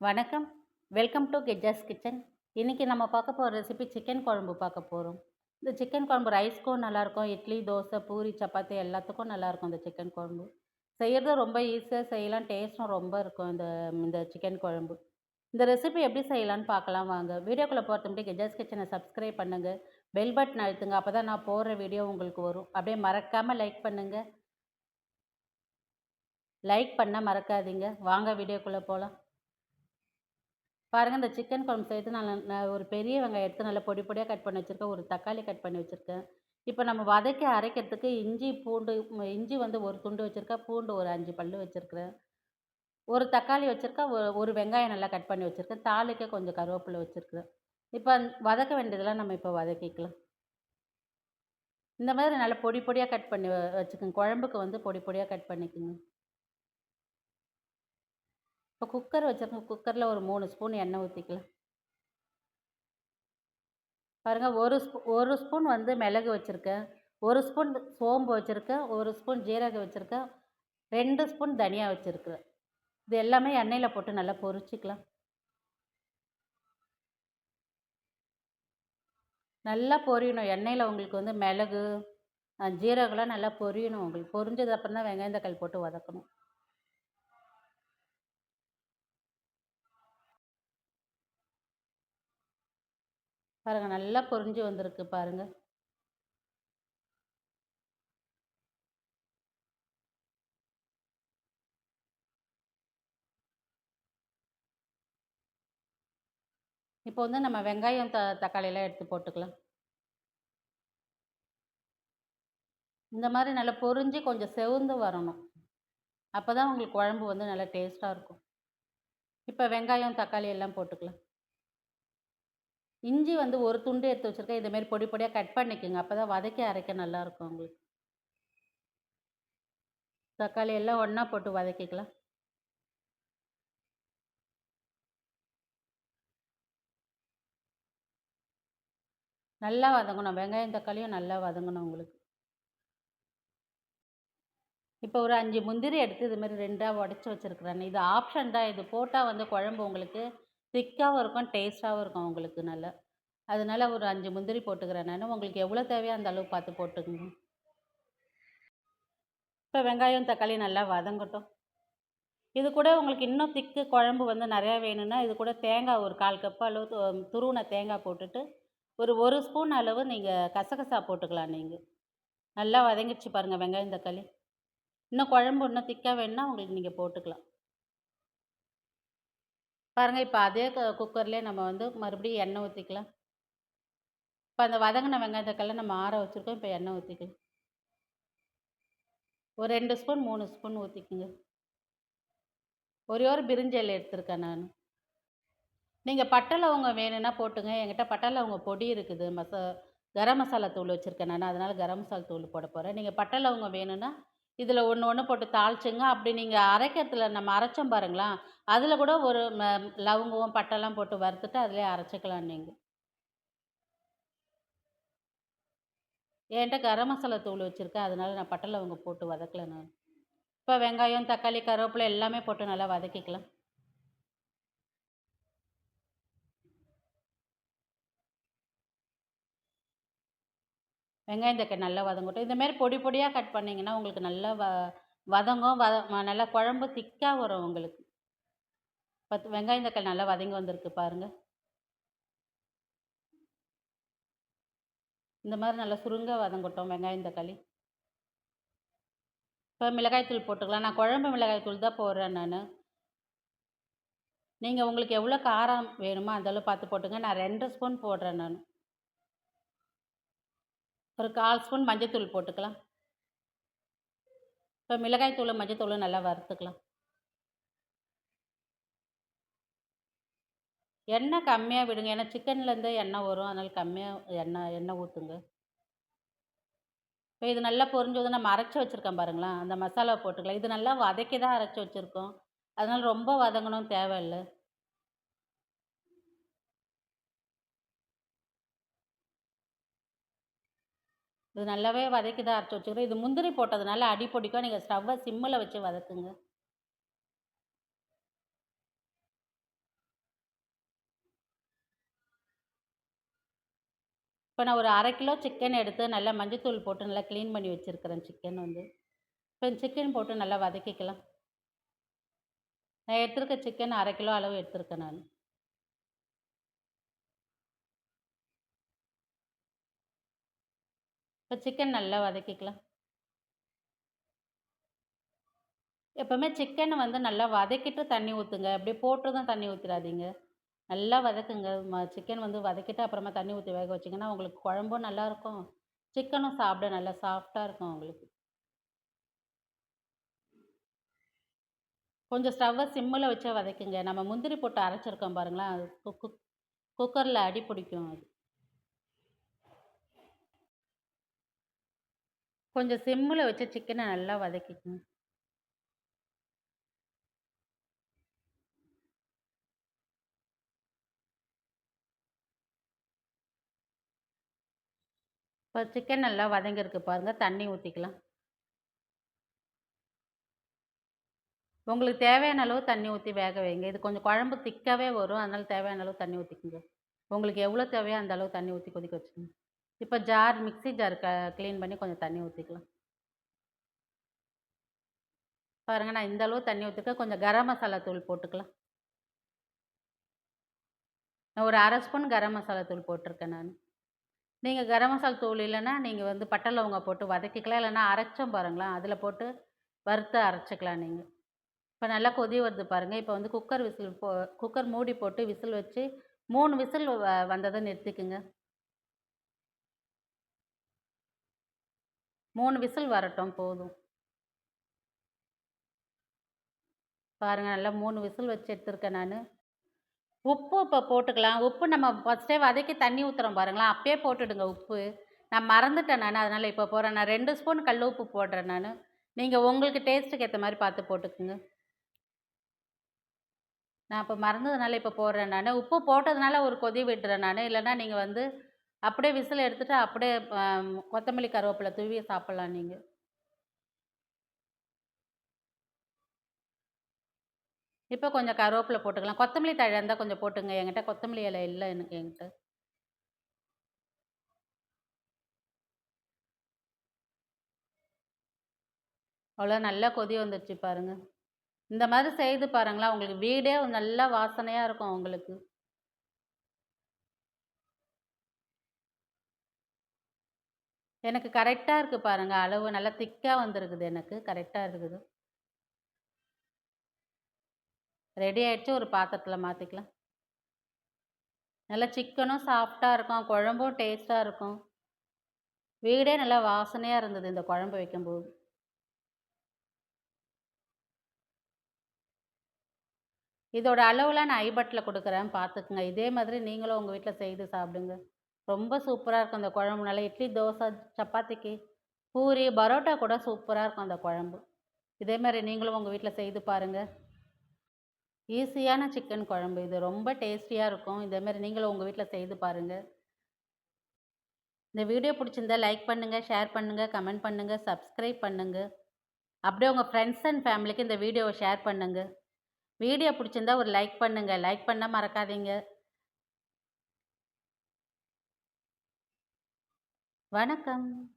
வணக்கம். Welcome to கெஜாஸ் kitchen இன்றைக்கி நம்ம பார்க்க போகிற ரெசிபி சிக்கன் குழம்பு பார்க்க போகிறோம் இந்த சிக்கன் குழம்பு ரைஸ்க்கும் நல்லாயிருக்கும் இட்லி தோசை பூரி சப்பாத்தி எல்லாத்துக்கும் நல்லாயிருக்கும் இந்த சிக்கன் குழம்பு. செய்கிறது ரொம்ப ஈஸியாக செய்யலாம். டேஸ்ட்டும் ரொம்ப இருக்கும் இந்த இந்த சிக்கன் குழம்பு. இந்த ரெசிபி எப்படி செய்யலான்னு பார்க்கலாம் வாங்க. வீடியோக்குள்ளே போகிறது முடியும் கெஜாஸ் கிச்சனை சப்ஸ்கிரைப் பண்ணுங்கள் பெல் பட்டன் அழுத்துங்க. அப்போ தான் நான் போடுற வீடியோ உங்களுக்கு வரும். அப்படியே மறக்காமல் லைக் பண்ணுங்கள் லைக் பண்ண மறக்காதீங்க. வாங்க வீடியோக்குள்ளே போகலாம் பாருங்கள் இந்த சிக்கன் குழம்பு சேர்த்து நான் நான் ஒரு பெரிய வெங்காயம் எடுத்து நல்லா பொடி பொடியாக கட் பண்ணி வச்சுருக்கேன். ஒரு தக்காளி கட் பண்ணி வச்சுருக்கேன். இப்போ நம்ம வதக்கி அரைக்கிறதுக்கு இஞ்சி பூண்டு இஞ்சி வந்து ஒரு துண்டு வச்சுருக்கேன். பூண்டு ஒரு அஞ்சு பல் வச்சுருக்கிறேன். ஒரு தக்காளி வச்சுருக்கேன். ஒரு வெங்காயம் நல்லா கட் பண்ணி வச்சுருக்கேன். தாளிக்க கொஞ்சம் கருவேப்பிலை வச்சுருக்கிறேன். இப்போ வதக்க வேண்டியதெல்லாம் நம்ம இப்போ வதக்கிக்கலாம். இந்த மாதிரி நல்லா பொடி பொடியாக கட் பண்ணி வச்சுக்கோங்க. குழம்புக்கு வந்து பொடி பொடியாக கட் பண்ணிக்கோங்க. இப்போ குக்கர் வச்சுருக்கோம். குக்கரில் ஒரு மூணு ஸ்பூன் எண்ணெய் ஊற்றிக்கலாம் பாருங்கள் ஒரு ஸ்பூ ஒரு ஸ்பூன் வந்து மிளகு வச்சுருக்கேன். ஒரு ஸ்பூன் சோம்பு வச்சுருக்கேன். ஒரு ஸ்பூன் ஜீரகம் வச்சுருக்கேன். ரெண்டு ஸ்பூன் தனியா வச்சுருக்குறேன். இது எல்லாமே எண்ணெயில் போட்டு நல்லா பொரிச்சிக்கலாம். நல்லா பொரியணும். எண்ணெயில் உங்களுக்கு வந்து மிளகு ஜீரகம்லாம் நல்லா பொரியணும். உங்களுக்கு பொரிஞ்சது அப்புறம் தான் வெங்காயம் தக்காளி போட்டு வதக்கணும். பாருங்கள் நல்லா பொரிஞ்சு வந்திருக்கு பாருங்கள் இப்போ வந்து நம்ம வெங்காயம் த தக்காளியெல்லாம் எடுத்து போட்டுக்கலாம். இந்த மாதிரி நல்லா பொரிஞ்சு கொஞ்சம் செவந்து வரணும். அப்போ தான் உங்களுக்கு குழம்பு வந்து நல்லா டேஸ்ட்டாக இருக்கும். இப்போ வெங்காயம் தக்காளி எல்லாம் போட்டுக்கலாம். இஞ்சி வந்து ஒரு துண்டு எடுத்து வச்சுருக்கேன். இதுமாரி பொடி பொடியாக கட் பண்ணிக்கோங்க. அப்போ தான் வதக்கி அரைக்க நல்லாயிருக்கும் உங்களுக்கு. தக்காளி எல்லாம் ஒன்றா போட்டு வதக்கிக்கலாம். நல்லா வதங்கணும். வெங்காயம் தக்காளியும் நல்லா வதங்கணும் உங்களுக்கு. இப்போ ஒரு அஞ்சு முந்திரி எடுத்து இதுமாரி ரெண்டாக உடச்சி வச்சுருக்குறேன். இது ஆப்ஷன் தான். இது போட்டால் வந்து குழம்பு உங்களுக்கு திக்காகவும் இருக்கும் டேஸ்ட்டாகவும் இருக்கும் உங்களுக்கு நல்லா. அதனால ஒரு அஞ்சு முந்திரி போட்டுக்கிறேன் நான். உங்களுக்கு எவ்வளோ தேவையோ அந்த அளவு பார்த்து போட்டுக்கோங்க. இப்போ வெங்காயம் தக்காளி நல்லா வதங்கட்டும். இது கூட உங்களுக்கு இன்னும் திக்கு குழம்பு வந்து நிறையா வேணும்னா இது கூட தேங்காய் ஒரு கால் கப் அளவு துருவின தேங்காய் போட்டுட்டு ஒரு ஒரு ஸ்பூன் அளவு நீங்கள் கசகசா போட்டுக்கலாம் நீங்கள் நல்லா வதங்கிடுச்சு பாருங்கள் வெங்காயம் தக்காளி. இன்னும் குழம்பு இன்னும் திக்காக வேணுன்னா உங்களுக்கு நீங்கள் போட்டுக்கலாம். பாருங்கள் இப்போ அதே குக்கர்லேயே நம்ம வந்து மறுபடியும் எண்ணெய் ஊற்றிக்கலாம் இப்போ அந்த வதங்கின வெங்காயத்தக்கெல்லாம் நம்ம ஆற வச்சுருக்கோம் இப்போ எண்ணெய் ஊற்றிக்கலாம் ஒரு ரெண்டு ஸ்பூன் மூணு ஸ்பூன் ஊற்றிக்குங்க ஒரே ஒரு பிரிஞ்சல் எடுத்திருக்கேன் நான். நீங்கள் பட்டை லவங்கம் வேணும்னா போட்டுங்க. என்கிட்ட பட்டை லவங்க பொடி இருக்குது. மசா கரம் மசாலா தூள் வச்சுருக்கேன் நான். அதனால் கரம் மசாலா தூள் போட போகிறேன் நீங்கள் பட்டை லவங்கம் வேணும்னா இதில் ஒன்று ஒன்று போட்டு தாளிச்சுங்க. அப்படி நீங்கள் அரைக்கிறதுல நம்ம அரைச்சோம் பாருங்களா அதில் கூட ஒரு லவங்கம் பட்டைலாம் போட்டு வறுத்துட்டு அதிலே அரைச்சிக்கலாம் நீங்கள். என்கிட்ட கரம் மசாலா தூள் வச்சுருக்கேன். அதனால நான் பட்டை லவங்கம் போட்டு வதக்கலை நான். இப்போ வெங்காயம் தக்காளி கருவேப்பிலை எல்லாமே போட்டு நல்லா வதக்கிக்கலாம். வெங்காயம் தக்காளி நல்லா வதங்கட்டும். இந்தமாரி பொடி பொடியாக கட் பண்ணிங்கன்னா உங்களுக்கு நல்லா வ வதங்கும். வத நல்லா குழம்பு திக்காக வரும் உங்களுக்கு. பத்து வெங்காயம் தக்காளி நல்லா வதங்கி வந்திருக்கு பாருங்கள் இந்த மாதிரி நல்லா சுருங்க வதங்கட்டும் வெங்காயம் தக்காளி. இப்போ மிளகாய்த்தூள் போட்டுக்கலாம். நான் குழம்பு மிளகாய்த்தூள் தான் போடுறேன் நான். நீங்கள் உங்களுக்கு எவ்வளோ காரம் வேணுமோ அந்தளவு பார்த்து போட்டுங்க. நான் ரெண்டு ஸ்பூன் போடுறேன் நான். ஒரு கால் ஸ்பூன் மஞ்சத்தூள் போட்டுக்கலாம். இப்போ மிளகாய் தூள் மஞ்சத்தூள் நல்லா வறுத்துக்கலாம். எண்ணெய் கம்மியாக விடுங்க. ஏன்னா சிக்கன்லேருந்து எண்ணெய் வரும். அதனால் கம்மியாக எண்ணெய் எண்ணெய் ஊற்றுங்க இப்போ இது நல்லா பொரிஞ்சது நம்ம அரைச்சி வச்சுருக்கோம் பாருங்களேன். அந்த மசாலா போட்டுக்கலாம். இது நல்லா வதக்கி தான் அரைச்சி வச்சுருக்கோம். அதனால் ரொம்ப வதங்கணும் தேவையில்லை. இது நல்லாவே வதக்கி அரைச்சி வச்சுக்கிறேன் இது முந்திரி போட்டதுனால அடிப்பொடிக்கும் நீங்கள் ஸ்டவ்வை சிம்மில் வச்சு வதக்குங்க. இப்போ நான் ஒரு அரை கிலோ சிக்கன் எடுத்து நல்லா மஞ்சத்தூள் போட்டு நல்லா க்ளீன் பண்ணி வச்சுருக்கிறேன் சிக்கன் வந்து. இப்போ சிக்கன் போட்டு நல்லா வதக்கிக்கலாம். நான் எடுத்துருக்க சிக்கன் அரை கிலோ அளவு எடுத்துருக்கேன் நான். இப்போ சிக்கன் நல்லா வதக்கிக்கலாம். எப்போவுமே சிக்கனை வந்து நல்லா வதக்கிட்டு தண்ணி ஊற்றுங்க அப்படியே போட்டு தான் தண்ணி ஊற்றிடாதீங்க நல்லா வதக்குங்க. ம சிக்கன் வந்து வதக்கிட்டு அப்புறமா தண்ணி ஊற்றி வேக வச்சிங்கன்னா உங்களுக்கு குழம்பும் நல்லாயிருக்கும் சிக்கனும் சாப்பிட நல்லா சாஃப்டாக இருக்கும் உங்களுக்கு. கொஞ்சம் ஸ்டவ்வை சிம்மில் வச்சே வதக்குங்க. நம்ம முந்திரி போட்டு அரைச்சிருக்கோம் பாருங்களேன். அது குக்கு குக்கரில் அடி பிடிக்கும் அது. கொஞ்சம் சிம்மில் வச்சு சிக்கனை நல்லா வதக்கிக்கணும் இப்போ சிக்கன் நல்லா வதங்கியிருக்கு பாருங்கள் தண்ணி ஊற்றிக்கலாம் உங்களுக்கு தேவையான அளவு தண்ணி ஊற்றி வேக வைங்க. இது கொஞ்சம் குழம்பு திக்காகவே வரும் அதனால் தேவையான அளவு தண்ணி ஊற்றிக்கோங்க உங்களுக்கு எவ்வளோ தேவையோ அந்த அளவு தண்ணி ஊற்றி கொதிக்க வச்சுக்கோங்க. இப்போ ஜார் மிக்ஸி ஜார் க க்ளீன் பண்ணி கொஞ்சம் தண்ணி ஊற்றிக்கலாம் பாருங்கள் நான் இந்த அளவு தண்ணி ஊற்றிருக்கேன் கொஞ்சம் கரம் மசாலா தூள் போட்டுக்கலாம். நான் ஒரு அரை ஸ்பூன் கரம் மசாலா தூள் போட்டிருக்கேன் நான். நீங்கள் கரம் மசாலா தூள் இல்லைன்னா நீங்கள் வந்து பட்டை லவங்க போட்டு வதக்கிக்கலாம். இல்லைன்னா அரைச்சோம் பாருங்களேன். அதில் போட்டு வறுத்து அரைச்சிக்கலாம் நீங்கள் இப்போ நல்லா கொதி வருது பாருங்கள் இப்போ வந்து குக்கர் விசில் போ குக்கர் மூடி போட்டு விசில் வச்சு மூணு விசில் வ வந்ததை நிறுத்திக்குங்க. மூணு விசில் வரட்டும் போதும். பாருங்கள் நல்லா மூணு விசில் வச்சு எடுத்துருக்கேன் நான். உப்பு இப்போ போட்டுக்கலாம். உப்பு நம்ம ஃபஸ்ட்டே வதக்கி தண்ணி ஊற்றுறோம் பாருங்களேன் அப்பயே போட்டுடுங்க உப்பு. நான் மறந்துட்டேன் நான் அதனால் இப்போ போடுறேன் நான் ரெண்டு ஸ்பூன் கல் உப்பு போடுறேன் நான். நீங்கள் உங்களுக்கு டேஸ்ட்டுக்கு ஏற்ற மாதிரி பார்த்து போட்டுக்குங்க. நான் இப்போ மறந்ததுனால இப்போ போடுறேன் நான். உப்பு போட்டதுனால ஒரு கொதி விடுறேன் நான். இல்லைன்னா நீங்கள் வந்து அப்படியே விசில் எடுத்துகிட்டு அப்படியே கொத்தமல்லி கருவேப்பிலை தூவி சாப்பிட்லாம் நீங்கள் இப்போ கொஞ்சம் கருவேப்பிலை போட்டுக்கலாம். கொத்தமல்லி தழை இருந்தால் கொஞ்சம் போட்டுங்க. என்கிட்ட கொத்தமல்லி இலை இல்லை எனக்கு என்கிட்ட. அவ்வளோ நல்லா கொதி வந்துடுச்சு பாருங்கள் இந்த மாதிரி செய்து பாருங்களேன். உங்களுக்கு வீடே நல்லா வாசனையாக இருக்கும் உங்களுக்கு. எனக்கு கரெக்டாக இருக்குது பாருங்கள் அளவு நல்லா திக்காக வந்துருக்குது எனக்கு. கரெக்டாக இருக்குது. ரெடி ஆகிடுச்சு ஒரு பாத்திரத்தில் மாற்றிக்கலாம் நல்லா சிக்கனும் சாஃப்டாக இருக்கும். குழம்பும் டேஸ்ட்டாக இருக்கும். வீடே நல்லா வாசனையாக இருந்தது இந்த குழம்பு வைக்கும்போது. இதோட அளவுலாம் நான் ஐபட்டில் கொடுக்குறேன். பார்த்துக்குங்க இதே மாதிரி நீங்களும் உங்கள் வீட்டில் செய்து சாப்பிடுங்க. ரொம்ப சூப்பராக இருக்கும் அந்த குழம்புனால. இட்லி தோசை சப்பாத்திக்கு பூரி பரோட்டா கூட சூப்பராக இருக்கும் அந்த குழம்பு. இதே மாதிரி நீங்களும் உங்கள் வீட்டில் செய்து பாருங்கள் ஈஸியான சிக்கன் குழம்பு. இது ரொம்ப டேஸ்டியாக இருக்கும். இதேமாரி நீங்களும் உங்கள் வீட்டில் செய்து பாருங்கள் இந்த வீடியோ பிடிச்சிருந்தா லைக் பண்ணுங்கள் ஷேர் பண்ணுங்கள் கமெண்ட் பண்ணுங்கள் சப்ஸ்கிரைப் பண்ணுங்கள் அப்படியே உங்கள் ஃப்ரெண்ட்ஸ் அண்ட் ஃபேமிலிக்கு இந்த வீடியோவை ஷேர் பண்ணுங்கள் வீடியோ பிடிச்சிருந்தா ஒரு லைக் பண்ணுங்கள் லைக் பண்ண மறக்காதீங்க. வணக்கம்.